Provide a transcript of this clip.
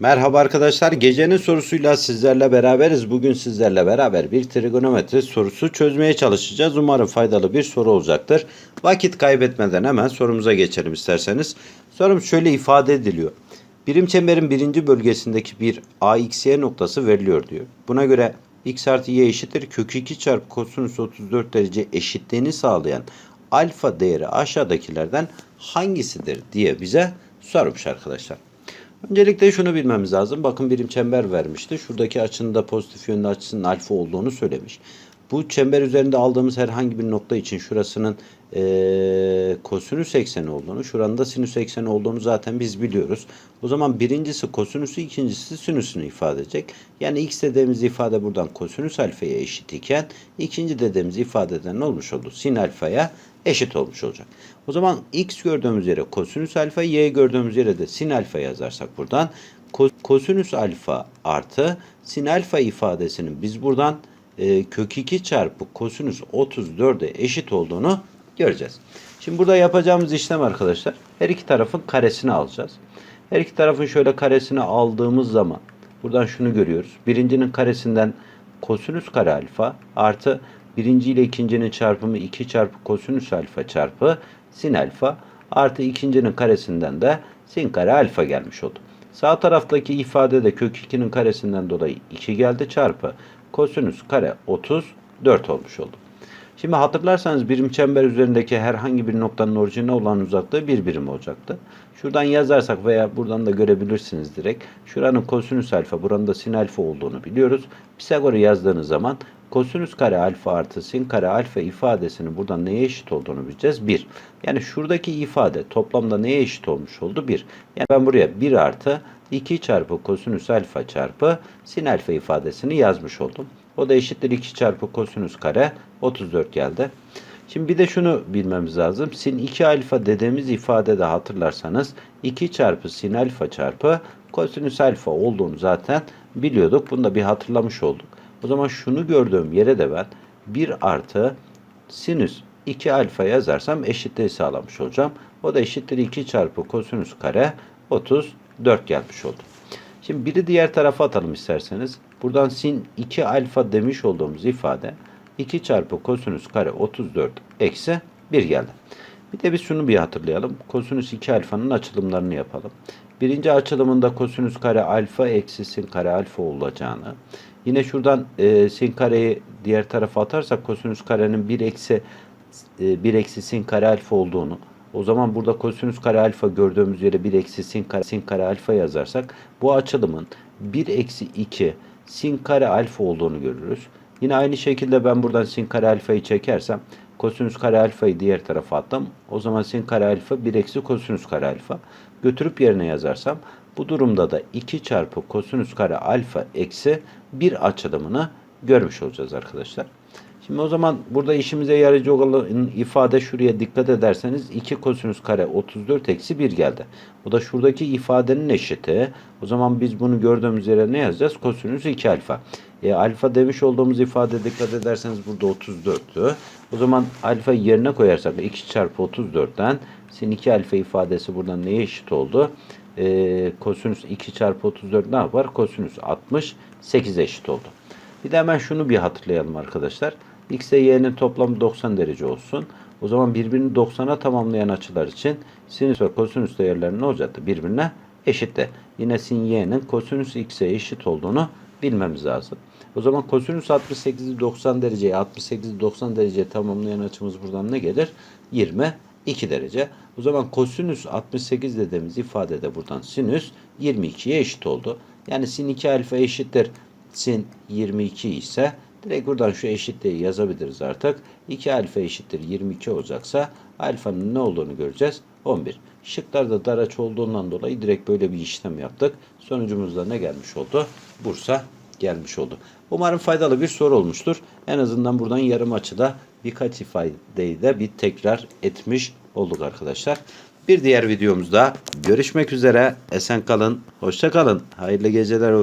Merhaba arkadaşlar. Gecenin sorusuyla sizlerle beraberiz. Bugün sizlerle beraber bir trigonometri sorusu çözmeye çalışacağız. Umarım faydalı bir soru olacaktır. Vakit kaybetmeden hemen sorumuza geçelim isterseniz. Sorum şöyle ifade ediliyor. Birim çemberin birinci bölgesindeki bir AXY noktası veriliyor diyor. Buna göre x artı y eşittir kök 2 çarpı kosinüs 34 derece eşitliğini sağlayan alfa değeri aşağıdakilerden hangisidir diye bize sormuş arkadaşlar. Öncelikle şunu bilmemiz lazım. Bakın birim çember vermişti. Şuradaki açının da pozitif yönlü açısının alfa olduğunu söylemiş. Bu çember üzerinde aldığımız herhangi bir nokta için şurasının eee kosinüs ekseni olduğunu, şuranın da sinüs ekseni olduğunu zaten biz biliyoruz. O zaman birincisi kosinüsü, ikincisi sinüsünü ifade edecek. Yani x dediğimiz ifade buradan kosinüs alfaya eşit iken ikinci dediğimiz ifadeden ne olmuş oldu? Sin alfaya eşit olmuş olacak. O zaman x gördüğümüz yere kosinüs alfa, y gördüğümüz yere de sin alfa yazarsak buradan ko- kosinüs alfa artı sin alfa ifadesinin biz buradan e, kök 2 çarpı kosinüs 34'e eşit olduğunu göreceğiz. Şimdi burada yapacağımız işlem arkadaşlar her iki tarafın karesini alacağız. Her iki tarafın şöyle karesini aldığımız zaman buradan şunu görüyoruz. Birincinin karesinden kosinüs kare alfa artı birinci ile ikincinin çarpımı 2 çarpı kosinüs alfa çarpı sin alfa artı ikincinin karesinden de sin kare alfa gelmiş oldu. Sağ taraftaki ifade de kök 2'nin karesinden dolayı 2 geldi çarpı kosinüs kare 34 olmuş oldu. Şimdi hatırlarsanız birim çember üzerindeki herhangi bir noktanın orijine olan uzaklığı bir birim olacaktı. Şuradan yazarsak veya buradan da görebilirsiniz direkt. Şuranın kosinüs alfa, buranın da sin alfa olduğunu biliyoruz. Pisagor'u yazdığınız zaman kosinüs kare alfa artı sin kare alfa ifadesinin buradan neye eşit olduğunu bileceğiz. 1. Yani şuradaki ifade toplamda neye eşit olmuş oldu? 1. Yani ben buraya 1 artı 2 çarpı kosinüs alfa çarpı sin alfa ifadesini yazmış oldum. O da eşittir 2 çarpı kosinüs kare 34 geldi. Şimdi bir de şunu bilmemiz lazım. Sin 2 alfa dediğimiz ifadede hatırlarsanız 2 çarpı sin alfa çarpı kosinüs alfa olduğunu zaten biliyorduk. Bunu da bir hatırlamış olduk. O zaman şunu gördüğüm yere de ben 1 artı sinüs 2 alfa yazarsam eşitliği sağlamış olacağım. O da eşittir 2 çarpı kosinüs kare 34 gelmiş oldu. Şimdi biri diğer tarafa atalım isterseniz. Buradan sin 2 alfa demiş olduğumuz ifade 2 çarpı kosinüs kare 34 eksi 1 geldi. Bir de biz şunu bir hatırlayalım. Kosinüs 2 alfanın açılımlarını yapalım. Birinci açılımında kosinüs kare alfa eksi sin kare alfa olacağını. Yine şuradan e, sin kareyi diğer tarafa atarsak kosinüs karenin 1 eksi e, 1 eksi sin kare alfa olduğunu o zaman burada kosinüs kare alfa gördüğümüz yere 1 eksi sin kare, sin kare alfa yazarsak bu açılımın 1 eksi 2 sin kare alfa olduğunu görürüz. Yine aynı şekilde ben buradan sin kare alfayı çekersem kosinüs kare alfayı diğer tarafa attım. O zaman sin kare alfa 1 eksi kosinüs kare alfa. Götürüp yerine yazarsam bu durumda da 2 çarpı kosinüs kare alfa eksi 1 açılımını görmüş olacağız arkadaşlar. Şimdi o zaman burada işimize yarayıcı olan ifade şuraya dikkat ederseniz 2 kosinüs kare 34 eksi 1 geldi. Bu da şuradaki ifadenin eşiti. O zaman biz bunu gördüğümüz yere ne yazacağız? Kosinüs 2 alfa. E, alfa demiş olduğumuz ifade dikkat ederseniz burada 34'tü. O zaman alfa yerine koyarsak 2 çarpı 34'ten sin 2 alfa ifadesi buradan neye eşit oldu? E, kosinüs 2 çarpı 34 ne yapar? Kosinüs 68 eşit oldu. Bir de hemen şunu bir hatırlayalım arkadaşlar. X ile y'nin toplamı 90 derece olsun. O zaman birbirini 90'a tamamlayan açılar için sinüs ve kosinüs değerleri ne olacaktı? Birbirine eşitti. Yine sin y'nin kosinüs x'e eşit olduğunu bilmemiz lazım. O zaman kosinüs 68'i 90 dereceye 68'i 90 dereceye tamamlayan açımız buradan ne gelir? 22 derece. O zaman kosinüs 68 dediğimiz ifade de buradan sinüs 22'ye eşit oldu. Yani sin 2 alfa eşittir sin 22 ise direkt buradan şu eşitliği yazabiliriz artık. 2 alfa eşittir 22 olacaksa alfanın ne olduğunu göreceğiz. 11. Şıklarda dar açı olduğundan dolayı direkt böyle bir işlem yaptık. Sonucumuzda ne gelmiş oldu? Bursa gelmiş oldu. Umarım faydalı bir soru olmuştur. En azından buradan yarım açıda birkaç ifadeyi de bir tekrar etmiş olduk arkadaşlar. Bir diğer videomuzda görüşmek üzere. Esen kalın, hoşça kalın. Hayırlı geceler olsun.